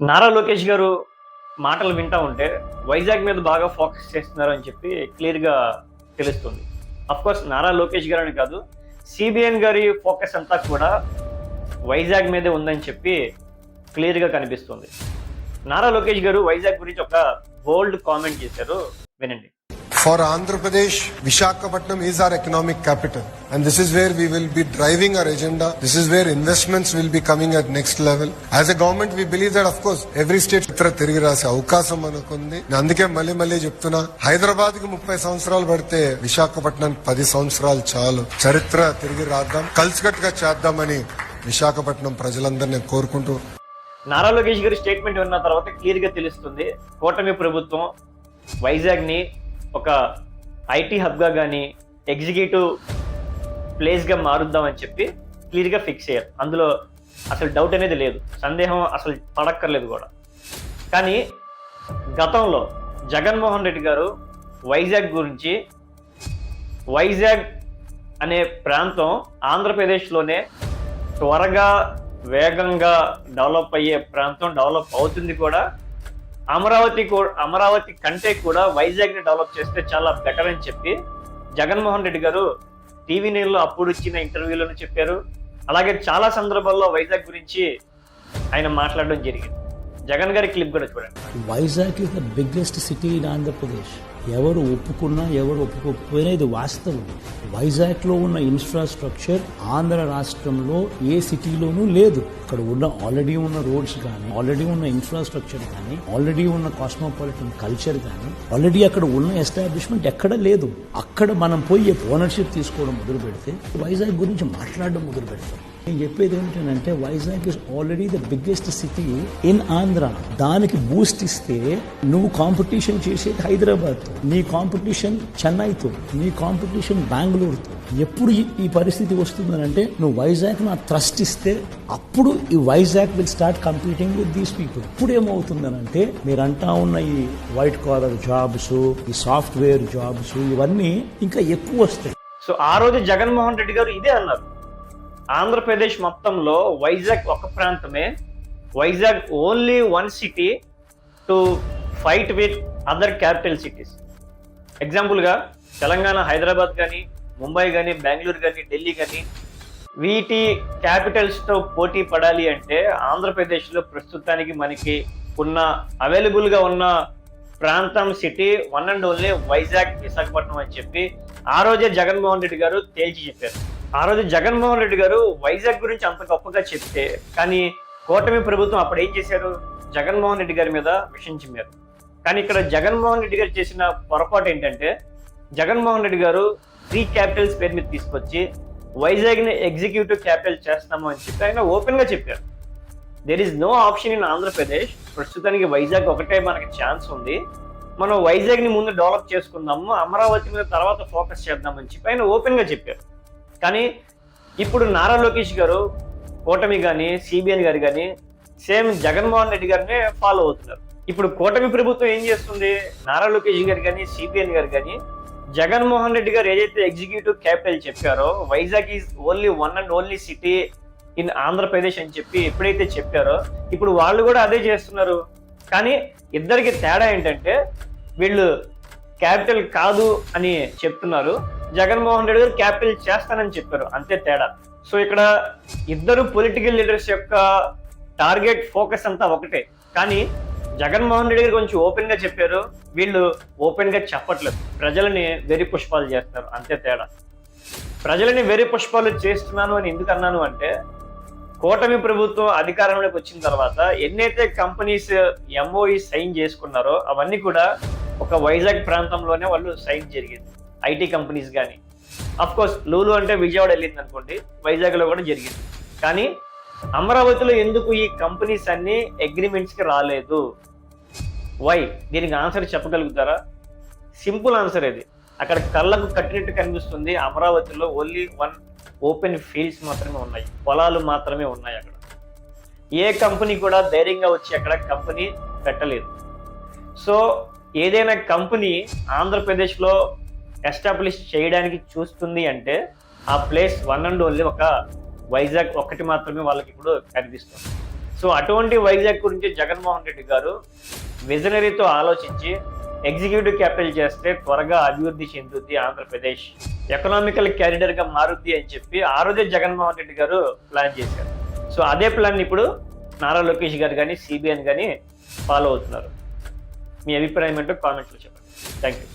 నారా లోకేష్ గారు మాటలు వింటా ఉంటే వైజాగ్ మీద బాగా ఫోకస్ చేస్తున్నారు అని చెప్పి క్లియర్గా తెలుస్తుంది. అఫ్ కోర్స్ నారా లోకేష్ గారు అని కాదు సిబిఎన్ గారి ఫోకస్ అంతా కూడా వైజాగ్ మీదే ఉందని చెప్పి క్లియర్గా కనిపిస్తుంది. నారా లోకేష్ గారు వైజాగ్ గురించి ఒక బోల్డ్ కామెంట్ చేశారు. వినండి. For Andhra Pradesh Visakhapatnam is our economic capital and this is where we will be driving our agenda this is where investments will be coming at next level as a government we believe that of course every state ఇతర తిరిగి రాసే అవకాశం అనుకుంది అందుకే మళ్ళీ మళ్ళీ చెప్తున్నా హైదరాబాద్కి ముప్పై సంవత్సరాలు పడితే విశాఖపట్నం పది సంవత్సరాలు చాలు చరిత్ర తిరిగి రాద్దాం కలిసికట్టుగా చేద్దామని విశాఖపట్నం ప్రజలందరినీ కోరుకుంటూ నారా లోకేష్ గారి స్టేట్మెంట్ విన్న తర్వాత క్లియర్గా తెలుస్తుంది. కూటమి ప్రభుత్వం వైజాగ్ని ఒక ఐటీ హబ్గా కానీ ఎగ్జిక్యూటివ్ ప్లేస్గా మారుద్దామని చెప్పి క్లియర్గా ఫిక్స్ అయ్యారు. అందులో అసలు డౌట్ అనేది లేదు. సందేహం అసలు పడక్కర్లేదు కూడా. కానీ గతంలో జగన్మోహన్ రెడ్డి గారు వైజాగ్ గురించి వైజాగ్ అనే ప్రాంతం ఆంధ్రప్రదేశ్లోనే త్వరగా వేగంగా డెవలప్ అయ్యే ప్రాంతం డెవలప్ అవుతుంది కూడా అమరావతి అమరావతి కంటే కూడా వైజాగ్ని డెవలప్ చేస్తే చాలా బెటర్ అని చెప్పి జగన్మోహన్ రెడ్డి గారు టీవీ నైన్లో అప్పుడు ఇచ్చిన ఇంటర్వ్యూలను చెప్పారు. అలాగే చాలా సందర్భాల్లో వైజాగ్ గురించి ఆయన మాట్లాడడం జరిగింది. జగన్ గారి క్లిప్ కూడా చూడండి. Vizag is the biggest city in Andhra Pradesh ఎవరు ఒప్పుకున్నా ఎవరు ఒప్పుకోకపోయినా ఇది వాస్తవం. వైజాగ్లో ఉన్న ఇన్ఫ్రాస్ట్రక్చర్ ఆంధ్ర రాష్ట్రంలో ఏ సిటీలోనూ లేదు. అక్కడ ఉన్న ఆల్రెడీ ఉన్న రోడ్స్ కానీ ఆల్రెడీ ఉన్న ఇన్ఫ్రాస్ట్రక్చర్ కానీ ఆల్రెడీ ఉన్న కాస్మోపాలిటన్ కల్చర్ కానీ ఆల్రెడీ అక్కడ ఉన్న ఎస్టాబ్లిష్మెంట్ ఎక్కడ లేదు. అక్కడ మనం పోయి ఓనర్షిప్ తీసుకోవడం మొదలు పెడితే వైజాగ్ గురించి మాట్లాడడం మొదలు పెడతాం నేను చెప్పేది ఏంటంటే Vizag is already the biggest city in Andhra దానికి బూస్ట్ ఇస్తే నువ్వు కాంపిటీషన్ చేసేది హైదరాబాద్ నీ కాంపిటీషన్ చెన్నైతో నీ కాంపిటీషన్ బెంగళూరుతో. ఎప్పుడు ఈ- ఈ పరిస్థితి వస్తుందనంటే నువ్వు వైజాగ్ నా ట్రస్ట్ ఇస్తే అప్పుడు ఈ Vizag will start competing with these people ఇప్పుడు ఏమవుతుందనంటే మీరు అంటా ఉన్న ఈ వైట్ కాలర్ జాబ్స్ ఈ సాఫ్ట్వేర్ జాబ్స్ ఇవన్నీ ఇంకా ఎక్కువ వస్తాయి. సో ఆ రోజు జగన్మోహన్ రెడ్డి గారు ఇదే అన్నారు. ఆంధ్రప్రదేశ్ మొత్తంలో వైజాగ్ ఒక ప్రాంతమే. Vizag only one city to fight with other capital cities ఎగ్జాంపుల్గా తెలంగాణ హైదరాబాద్ కానీ ముంబై కానీ బెంగళూరు కానీ ఢిల్లీ కానీ వీటి క్యాపిటల్స్తో పోటీ పడాలి అంటే ఆంధ్రప్రదేశ్లో ప్రస్తుతానికి మనకి ఉన్న అవైలబుల్గా ఉన్న ప్రాంతం city one and only Vizag Visakhapatnam అని చెప్పి ఆ రోజే జగన్మోహన్ రెడ్డి గారు తేల్చి చెప్పారు. ఆ రోజు జగన్మోహన్ రెడ్డి గారు వైజాగ్ గురించి అంత గొప్పగా చెప్తే కానీ కూటమి ప్రభుత్వం అప్పుడు ఏం చేశారు? జగన్మోహన్ రెడ్డి గారి మీద విషయం కానీ ఇక్కడ జగన్మోహన్ రెడ్డి గారు చేసిన పొరపాటు ఏంటంటే జగన్మోహన్ రెడ్డి గారు త్రీ క్యాపిటల్స్ పేరు మీద తీసుకొచ్చి వైజాగ్ని ఎగ్జిక్యూటివ్ క్యాపిటల్ చేస్తాము అని చెప్పి ఆయన ఓపెన్గా చెప్పారు. There is no option in Andhra Pradesh. ప్రస్తుతానికి వైజాగ్ ఒకటే మనకి ఛాన్స్ ఉంది. మనం వైజాగ్ని ముందు డెవలప్ చేసుకుందాము అమరావతి మీద తర్వాత ఫోకస్ చేద్దామని చెప్పి ఆయన ఓపెన్గా చెప్పారు. కానీ ఇప్పుడు నారా లోకేష్ గారు కూటమి కానీ సిబిఎన్ గారు కానీ సేమ్ జగన్మోహన్ రెడ్డి గారినే ఫాలో అవుతున్నారు. ఇప్పుడు కూటమి ప్రభుత్వం ఏం చేస్తుంది? నారా లోకేష్ గారు కానీ సిబిఎన్ గారు కానీ జగన్మోహన్ రెడ్డి గారు ఏదైతే ఎగ్జిక్యూటివ్ క్యాపిటల్ చెప్పారో Vizag is only one and only city in Andhra Pradesh అని చెప్పి ఎప్పుడైతే చెప్పారో ఇప్పుడు వాళ్ళు కూడా అదే చేస్తున్నారు. కానీ ఇద్దరికి తేడా ఏంటంటే వీళ్ళు క్యాపిటల్ కాదు అని చెప్తున్నారు. జగన్మోహన్ రెడ్డి గారు క్యాపిటల్ చేస్తానని చెప్పారు. అంతే తేడా. సో ఇక్కడ ఇద్దరు పొలిటికల్ లీడర్స్ యొక్క టార్గెట్ ఫోకస్ అంతా ఒకటే. కానీ జగన్మోహన్ రెడ్డి గారు కొంచెం ఓపెన్గా చెప్పారు. వీళ్ళు ఓపెన్గా చెప్పట్లేదు. ప్రజలని వెరి పుష్పాలు చేస్తారు. అంతే తేడా. ప్రజలని వెరి పుష్పాలు చేస్తున్నాను అని ఎందుకు అన్నాను అంటే కూటమి ప్రభుత్వం అధికారంలోకి వచ్చిన తర్వాత ఎన్నైతే కంపెనీస్ ఎంఓఈ సైన్ చేసుకున్నారో అవన్నీ కూడా ఒక వైజాగ్ ప్రాంతంలోనే వాళ్ళు సైన్ జరిగింది. ఐటీ కంపెనీస్ కానీ. అఫ్ కోర్స్ లూలు అంటే విజయవాడ వెళ్ళింది అనుకోండి వైజాగ్లో కూడా జరిగింది. కానీ అమరావతిలో ఎందుకు ఈ కంపెనీస్ అన్ని అగ్రిమెంట్స్కి రాలేదు? వై దీనికి ఆన్సర్ చెప్పగలుగుతారా? సింపుల్ ఆన్సర్ ఇది. అక్కడ కళ్ళకు కట్టినట్టు కనిపిస్తుంది అమరావతిలో ఓన్లీ వన్ ఓపెన్ ఫీల్డ్స్ మాత్రమే ఉన్నాయి. పొలాలు మాత్రమే ఉన్నాయి అక్కడ. ఏ కంపెనీ కూడా ధైర్యంగా వచ్చి అక్కడ కంపెనీ పెట్టలేదు. సో ఏదైనా కంపెనీ ఆంధ్రప్రదేశ్లో ఎస్టాబ్లిష్ చేయడానికి చూస్తుంది అంటే ఆ ప్లేస్ వన్ అండ్ ఓన్లీ ఒక వైజాగ్ ఒక్కటి మాత్రమే వాళ్ళకి ఇప్పుడు కనిపిస్తుంది. సో అటువంటి వైజాగ్ గురించి జగన్మోహన్ రెడ్డి గారు విజనరీతో ఆలోచించి ఎగ్జిక్యూటివ్ క్యాపిటల్ చేస్తే త్వరగా అభివృద్ధి చెందుద్ది ఆంధ్రప్రదేశ్. ఎకనామికల్ క్యారిడర్గా మారుద్ది అని చెప్పి ఆ రోజే జగన్మోహన్ రెడ్డి గారు ప్లాన్ చేశారు. సో అదే ప్లాన్ ఇప్పుడు నారా లోకేష్ గారు కానీ సిబిఎన్ కానీ ఫాలో అవుతున్నారు. మీ అభిప్రాయం ఏంటో కామెంట్లో చెప్పండి. Thank you